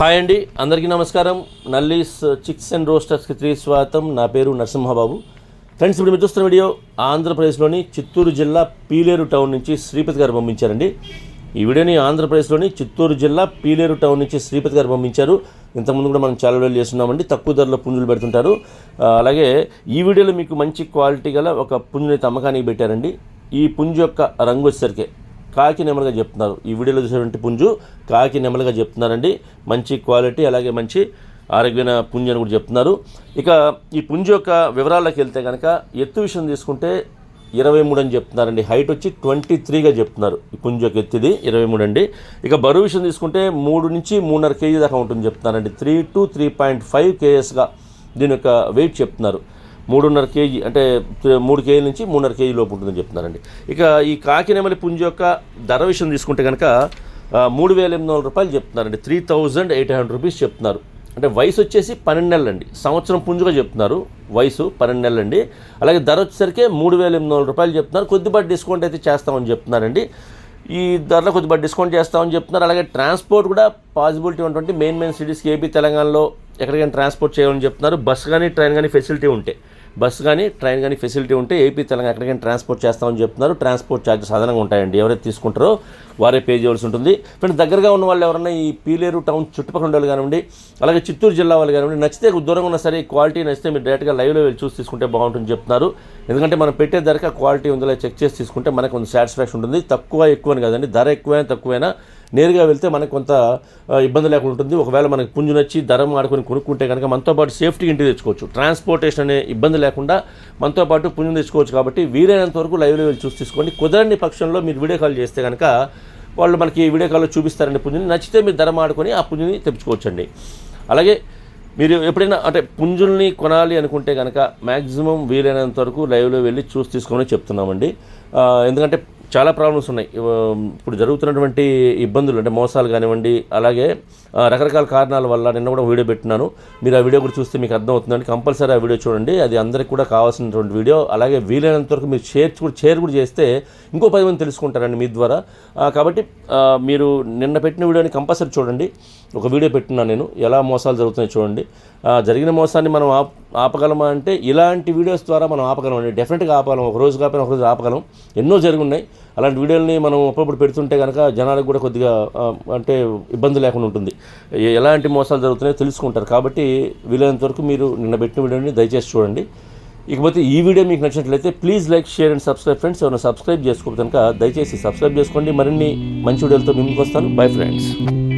Hi అండి. అందరికీ నమస్కారం. నల్లీస్ చిక్స్ అండ్ రోస్టర్స్కి త్రీ స్వాగతం నా పేరు నరసింహబాబు. ఫ్రెండ్స్ ఇప్పుడు మీరు చూస్తున్న వీడియో ఆంధ్రప్రదేశ్లోని చిత్తూరు జిల్లా పీలేరు టౌన్ నుంచి శ్రీపతి గారు పంపించారండి. ఈ వీడియోని ఆంధ్రప్రదేశ్లోని చిత్తూరు జిల్లా పీలేరు టౌన్ నుంచి శ్రీపతి గారు పంపించారు. ఇంతకుముందు కూడా మనం చాలా వీడియోలు చేస్తున్నామండి. తక్కువ ధరలో పుంజులు పెడుతుంటారు. అలాగే ఈ వీడియోలో మీకు మంచి క్వాలిటీ గల ఒక పుంజుని అయితే అమ్మకానికి పెట్టారండి. ఈ పుంజు యొక్క రంగు వచ్చేసరికి కాకి నెమలుగా చెప్తున్నారు. ఈ వీడియోలో చూసినటువంటి పుంజు కాకి నెమలుగా చెప్తున్నారండి. మంచి క్వాలిటీ అలాగే మంచి ఆరోగ్యమైన పుంజు అని కూడా చెప్తున్నారు. ఇక ఈ పుంజు యొక్క వివరాల్లోకి వెళ్తే కనుక ఎత్తు విషయం తీసుకుంటే ఇరవై మూడు అని చెప్తున్నారండి. హైట్ వచ్చి ట్వంటీ త్రీగా చెప్తున్నారు. ఈ పుంజు యొక్క ఎత్తిది ఇరవై మూడు అండి. ఇక బరువు విషయం తీసుకుంటే మూడు నుంచి మూడున్నర కేజీ దాకా ఉంటుంది చెప్తున్నారండి. Three to three point five కేఎస్గా దీని యొక్క వెయిట్ చెప్తున్నారు. మూడున్నర కేజీ అంటే మూడు కేజీ నుంచి మూడున్నర కేజీ లోపు ఉంటుందని చెప్తున్నారండి. ఇక ఈ కాకినెమలి పుంజ యొక్క ధర విషయం తీసుకుంటే కనుక మూడు వేల ఎనిమిది వందల రూపాయలు చెప్తున్నారండి. Three thousand eight hundred rupees చెప్తున్నారు. అంటే వయసు వచ్చేసి పన్నెండు నెలలు అండి సంవత్సరం పుంజుగా చెప్తున్నారు. వయసు పన్నెండు నెలలు అండి అలాగే ధర వచ్చేసరికి మూడు వేల ఎనిమిది వందల రూపాయలు చెప్తున్నారు. కొద్దిపాటి డిస్కౌంట్ అయితే చేస్తామని చెప్తున్నారండి. ఈ ధరలో కొద్దిపాటి డిస్కౌంట్ చేస్తామని చెప్తున్నారు. అలాగే ట్రాన్స్పోర్ట్ కూడా పాసిబిలిటీ ఉన్నటువంటి మెయిన్ మెయిన్ సిటీస్కి ఏపీ తెలంగాణలో ఎక్కడికైనా ట్రాన్స్పోర్ట్ చేయాలని చెప్తున్నారు. బస్ కానీ ట్రైన్ కానీ ఫెసిలిటీ ఉంటే. బస్ కానీ ట్రైన్ కానీ ఫెసిలిటీ ఉంటే ఏపీ తెలంగాణ ఎక్కడికైనా ట్రాన్స్పోర్ట్ చేస్తామని చెప్తున్నారు. ట్రాన్స్పోర్ట్ ఛార్జెస్ అదనంగా ఉంటాయండి. ఎవరైతే తీసుకుంటారో వారే పే చేయవలసి ఉంటుంది. ఫ్రెండ్ దగ్గరగా ఉన్న వాళ్ళు ఎవరైనా ఈ పీలేరు టౌన్ చుట్టుపక్కల ఉండే కానివ్వండి అలాగే చిత్తూరు జిల్లా వాళ్ళు కానివ్వండి నచ్చితే దూరంగా ఉన్నా సరే క్వాలిటీ నచ్చితే మీరు డైరెక్ట్గా లైవ్లో వెళ్ళి చూసి తీసుకుంటే బాగుంటుంది చెప్తున్నారు. ఎందుకంటే మనం పెట్టే ధరకి క్వాలిటీ ఉందో చెక్ చేసి తీసుకుంటే మనకు కొంచెం సాటిస్ఫాక్షన్ ఉంటుంది. తక్కువ ఎక్కువ అని కదండి. ధర ఎక్కువైనా తక్కువైనా నేరుగా వెళ్తే మనకు కొంత ఇబ్బంది లేకుండా ఉంటుంది. ఒకవేళ మనకు పుంజు నచ్చి ధర ఆడుకొని కొనుక్కుంటే కనుక మనతో పాటు సేఫ్టీ ఇంటికి తెచ్చుకోవచ్చు. ట్రాన్స్పోర్టేషన్ అనే ఇబ్బంది లేకుండా మనతో పాటు పుంజుని తెచ్చుకోవచ్చు కాబట్టి వీలైనంత వరకు లైవ్లో వెళ్ళి చూసి తీసుకోండి. కుదరని పక్షంలో మీరు వీడియో కాల్ చేస్తే కనుక వాళ్ళు మనకి వీడియో కాల్లో చూపిస్తారండి పుంజుని నచ్చితే మీరు ధర ఆడుకొని ఆ పుంజుని తెచ్చుకోవచ్చండి అలాగే మీరు ఎప్పుడైనా అంటే పుంజుల్ని కొనాలి అనుకుంటే కనుక మ్యాక్సిమం వీలైనంత వరకు లైవ్లో వెళ్ళి చూసి తీసుకోమని చెప్తున్నామండి. ఎందుకంటే చాలా ప్రాబ్లమ్స్ ఉన్నాయి. ఇప్పుడు జరుగుతున్నటువంటి ఇబ్బందులు అంటే మోసాలు కానివ్వండి అలాగే రకరకాల కారణాల వల్ల నిన్న కూడా వీడియో పెట్టినాను. మీరు ఆ వీడియో కూడా చూస్తే మీకు అర్థమవుతుందండి. కంపల్సరీ ఆ వీడియో చూడండి. అది అందరికి కూడా కావాల్సినటువంటి వీడియో. అలాగే వీలైనంత వరకు మీరు షేర్ కూడా షేర్ కూడా చేస్తే ఇంకో పది మంది తెలుసుకుంటారండి మీ ద్వారా. కాబట్టి మీరు నిన్న పెట్టిన వీడియోని కంపల్సరీ చూడండి. ఒక వీడియో పెట్టినా నేను. ఎలా మోసాలు జరుగుతున్నాయి చూడండి. జరిగిన మోసాన్ని మనం ఆపగలమా అంటే ఇలాంటి వీడియోస్ ద్వారా మనం ఆపగలం అండి. డెఫినెట్గా ఆపగలం. ఒక రోజు కాకపోయినా ఒక రోజు ఆపగలం. ఎన్నో జరుగున్నాయి. అలాంటి వీడియోలని మనం అప్పుడప్పుడు పెడుతుంటే కనుక జనాలకు కూడా కొద్దిగా అంటే ఇబ్బంది లేకుండా ఉంటుంది. ఎలాంటి మోసాలు జరుగుతున్నాయో తెలుసుకుంటారు. కాబట్టి వీలైనంత వరకు మీరు నిన్న పెట్టిన వీడియోని దయచేసి చూడండి. ఇకపోతే ఈ వీడియో మీకు నచ్చినట్లయితే please like share and subscribe friends ఎవరైనా సబ్స్క్రైబ్ చేసుకోకపోతే కనుక దయచేసి సబ్స్క్రైబ్ చేసుకోండి. మరిన్ని మంచి వీడియోలతో మీ ముందుకు వస్తాను. Bye friends